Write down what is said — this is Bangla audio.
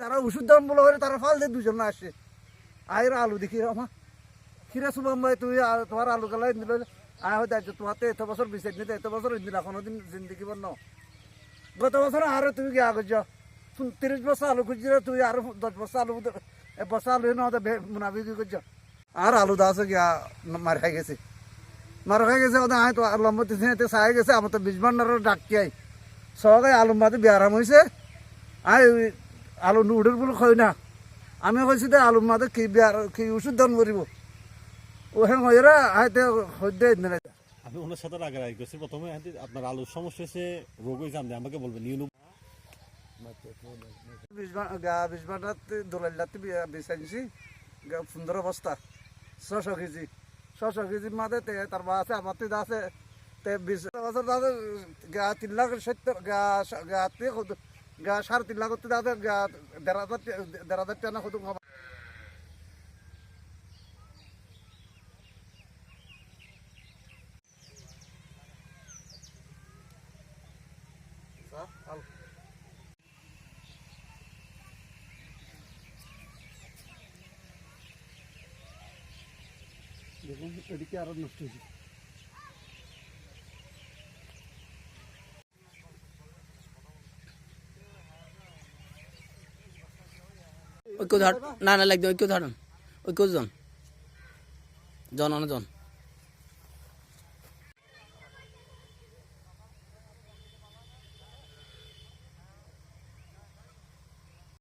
তারা ওষুধ দাম বলে হলে তারা ফাল দিয়ে দুজন না আসে। আয়ের আলু দেখি আমা খিরা সুবাম ভাই, তুই আর- তোমার আলু গেলা দিল আয়, হয় দায়িত্ব তোমার এত বছর বিচার নিতে এত বছর দিন এখনও দিন জিন্দগি বন্ন গত বছর আরও তুমি গিয়া করছ তিরিশ বছর আলু খুঁজছিল তুই আরও দশ বছর আলু এক বছর আলু নহতে মুনাফি কি করছ আর আলু দাস গিয়া মার খাই গেছে। মার খাই গেছে ওদের আয়, তো লম্বা তিন চাই গেছে, আমার তো ভান্ডারের ডাকি আই? সবাই আলু মাতে বিয়ারাম হয়েছে ওই আলু নুডের বলে কই না। আমি কইছি দে আলু মাতে কি বিয়ার কি ওষুধ দান করিব। ও হ্যাঁ হইরা আইতে হইতে দিনে আমি ওনার সাথে আগে রাগ করছি প্রথমে আপনার আলুর সমস্যা হয়েছে রোগ হয়েছে আপনি আমাকে বলবেন নিউ গা বিশ ভান্ডার দোলাইলাতে বিশ আনছি গা সুন্দর অবস্থা। ছশো কেজি ছশো কেজি মাতে তে তার বা আছে আমার তো আছে তে বিশ বছর গা তিন লাখ সত্তর গা গা তে গা সাড়ে তিন লাখ গা দেড় হাজার দেড় হাজার টাকা কত দেখুন এদিকে আরও নষ্ট হয়েছে। ঐক্য ধর না না লাগবে ঐক্য ধরেন। ঐক্য জন। জন অনজন। জন